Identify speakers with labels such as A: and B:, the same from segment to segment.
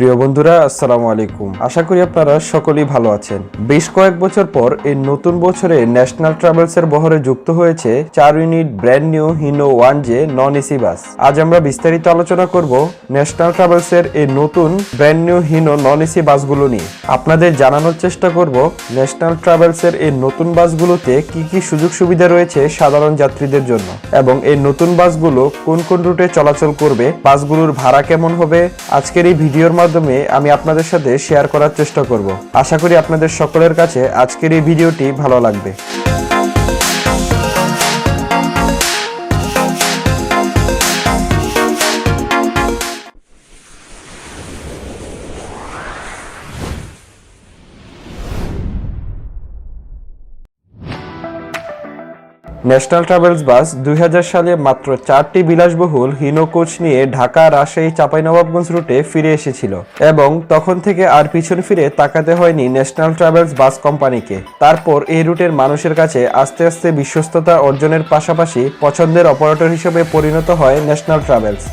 A: প্রিয় বন্ধুরা, আসসালামু আলাইকুম। আশা করি আপনারা সকলেই ভালো আছেন। বেশ কয়েক বছর পর এই নতুন বছরে ন্যাশনাল ট্রাভেলস এর বহরে যুক্ত হয়েছে চার unit brand new Hino one J non AC bus. আজ আমরা বিস্তারিত আলোচনা করব ন্যাশনাল ট্রাভেলস এর এই নতুন brand new Hino non AC বাসগুলো নিয়ে। আপনাদের জানানোর চেষ্টা করব ন্যাশনাল ট্রাভেলস এর এই নতুন বাসগুলোতে কি কি সুযোগ সুবিধা রয়েছে সাধারণ যাত্রীদের জন্য এবং এই নতুন বাসগুলো কোন কোন রুটে চলাচল করবে, বাসগুলোর ভাড়া কেমন হবে, আজকের এই ভিডিওর মাধ্যমে আমি আপনাদের সাথে শেয়ার করার চেষ্টা করব। আশা করি আপনাদের সকলের কাছে আজকের এই ভিডিওটি ভালো লাগবে। ন্যাশনাল ট্রাভেলস বাস দুই হাজার সালে মাত্র চারটি বিলাসবহুল হিনো কোচ নিয়ে ঢাকা, রাজশাহী, চাঁপাইনবাবগঞ্জ রুটে ফিরে এসেছিল এবং তখন থেকে আর পিছন ফিরে তাকাতে হয়নি ন্যাশনাল ট্রাভেলস বাস কোম্পানিকে। তারপর এই রুটের মানুষের কাছে আস্তে আস্তে বিশ্বস্ততা অর্জনের পাশাপাশি পছন্দের অপারেটর হিসেবে পরিণত হয় ন্যাশনাল ট্রাভেলস।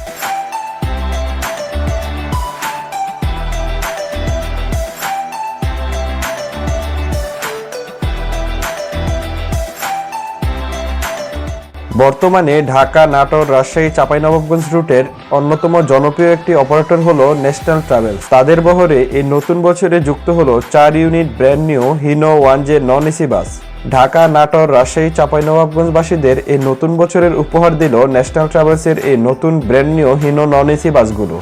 A: বর্তমানে ঢাকা, নাটোর, রাজশাহী, চাঁপাইনবাবগঞ্জ রুটের অন্যতম জনপ্রিয় একটি অপারেটর হলো ন্যাশনাল ট্রাভেলস। তাদের বহরে এই নতুন বছরে যুক্ত হলো চার unit brand new Hino one J non AC bus. Dhaka, Natore, Rajshahi, চাঁপাইনবাবগঞ্জবাসীদের এই নতুন বছরের উপহার দিল ন্যাশনাল ট্রাভেলসের এই নতুন brand new Hino non AC বাসগুলো।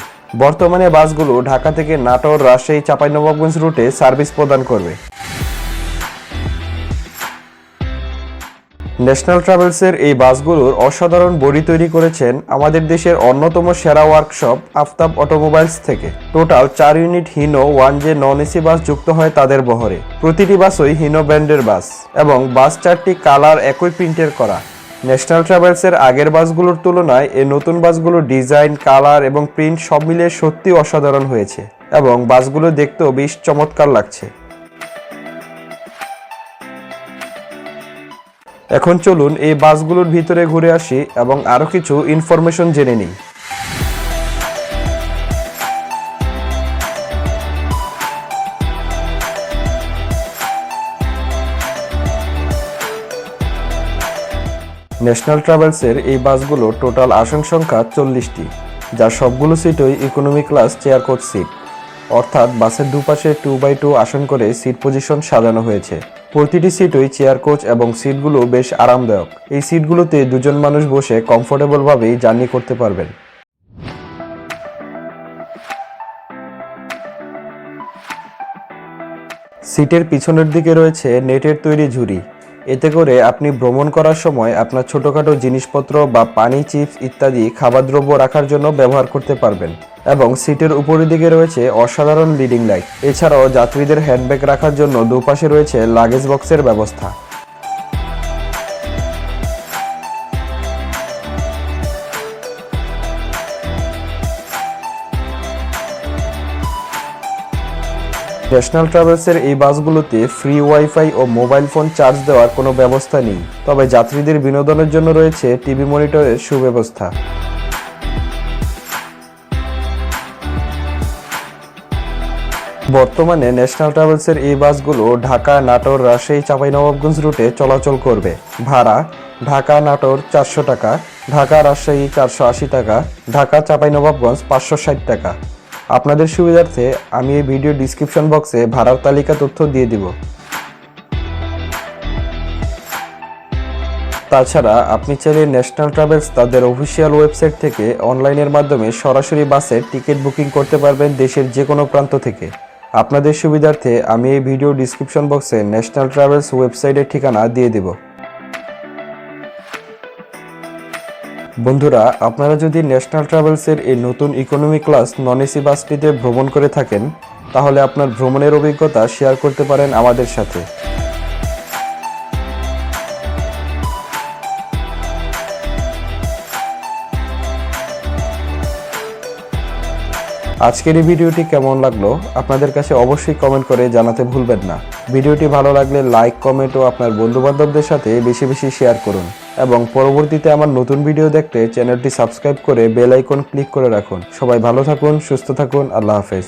A: বর্তমানে বাসগুলো ঢাকা থেকে নাটোর, রাজশাহী, চাঁপাইনবাবগঞ্জ রুটে সার্ভিস প্রদান করবে। ন্যাশনাল ট্রাভেলসের এই বাসগুলোর অসাধারণ বডি তৈরি করেছেন আমাদের দেশের অন্যতম সেরা ওয়ার্কশপ আফতাব অটোমোবাইলস থেকে। টোটাল চার unit Hino one J non AC bus যুক্ত হয় তাদের বহরে। প্রতিটি বাসই হিনো ব্র্যান্ডের বাস এবং বাস চারটি কালার একই প্রিন্টের করা। ন্যাশনাল ট্রাভেলসের আগের বাসগুলোর তুলনায় এই নতুন বাসগুলোর ডিজাইন, কালার এবং প্রিন্ট সব মিলিয়ে সত্যি অসাধারণ হয়েছে এবং বাসগুলো দেখতেও বেশ চমৎকার লাগছে। এখন চলুন এই বাসগুলোর ভিতরে ঘুরে আসি এবং আরও কিছু ইনফরমেশন জেনে নিই। ন্যাশনাল ট্রাভেলসের এই বাসগুলো টোটাল আসন সংখ্যা চল্লিশটি যার সবগুলো সিটই economy class chair coach seat অর্থাৎ বাসের দুপাশে টু বাই টু আসন করে সিট পজিশন সাজানো হয়েছে। প্রতিটি সিটই চেয়ার কোচ এবং সিটগুলো বেশ আরামদায়ক। এই সিটগুলোতে দুজন মানুষ বসে কমফোর্টেবলভাবেই জার্নি করতে পারবেন। সিটের পিছনের দিকে রয়েছে নেটের তৈরি ঝুড়ি। এতে করে আপনি ভ্রমণ করার সময় আপনার ছোটোখাটো জিনিসপত্র বা পানি, চিপস ইত্যাদি খাবার দ্রব্য রাখার জন্য ব্যবহার করতে পারবেন এবং সিটের উপরের দিকে রয়েছে অসাধারণ লিডিং লাইট। এছাড়াও যাত্রীদের হ্যান্ডব্যাগ রাখার জন্য দুপাশে রয়েছে লাগেজ বক্সের ব্যবস্থা। ন্যাশনাল ট্রাভেলসের এই বাসগুলোতে ফ্রি ওয়াইফাই ও মোবাইল ফোন চার্জ দেওয়ার কোনো ব্যবস্থা নেই। তবে যাত্রীদের বিনোদনের জন্য রয়েছে টিভি মনিটরের সুব্যবস্থা। বর্তমানে ন্যাশনাল ট্রাভেলসের এই বাসগুলো ঢাকা, নাটোর, রাজশাহী, চাঁপাইনবাবগঞ্জ রুটে চলাচল করবে। ভাড়া, ঢাকা, নাটোর চারশো টাকা, ঢাকা, রাজশাহী চারশো আশি টাকা, ঢাকা, চাঁপাইনবাবগঞ্জ পাঁচশো ষাট টাকা। আপনাদের সুবিধার্থে আমি এই ভিডিও ডিসক্রিপশন বক্সে ভাড়ার তালিকা তথ্য দিয়ে দিব। তাছাড়া আপনি চাইলে ন্যাশনাল ট্রাভেলস তাদের অফিসিয়াল ওয়েবসাইট থেকে অনলাইনের মাধ্যমে সরাসরি বাসের টিকিট বুকিং করতে পারবেন দেশের যে কোনো প্রান্ত থেকে। আপনাদের সুবিধার্থে আমি এই ভিডিও ডিসক্রিপশন বক্সে ন্যাশনাল ট্রাভেলস ওয়েবসাইটের ঠিকানা দিয়ে দেব। বন্ধুরা, আপনারা যদি ন্যাশনাল ট্রাভেলসের এই নতুন ইকোনমি ক্লাস নন এসি বাসটিতে ভ্রমণ করে থাকেন, তাহলে আপনার ভ্রমণের অভিজ্ঞতা শেয়ার করতে পারেন আমাদের সাথে। আজকের এই ভিডিওটি কেমন লাগল, আপনাদের কাছে অবশ্যই কমেন্ট করে জানাতে ভুলবেন না। ভিডিওটি ভালো লাগলে লাইক কমেন্ট ও আপনার বন্ধু বান্ধবদের সাথে বেশি বেশি শেয়ার করুন। এবং পরবর্তীতে আমার নতুন ভিডিও দেখতে চ্যানেলটি সাবস্ক্রাইব করে বেল আইকন ক্লিক করে রাখুন। সবাই ভালো থাকুন, সুস্থ থাকুন, আল্লাহ হাফেজ।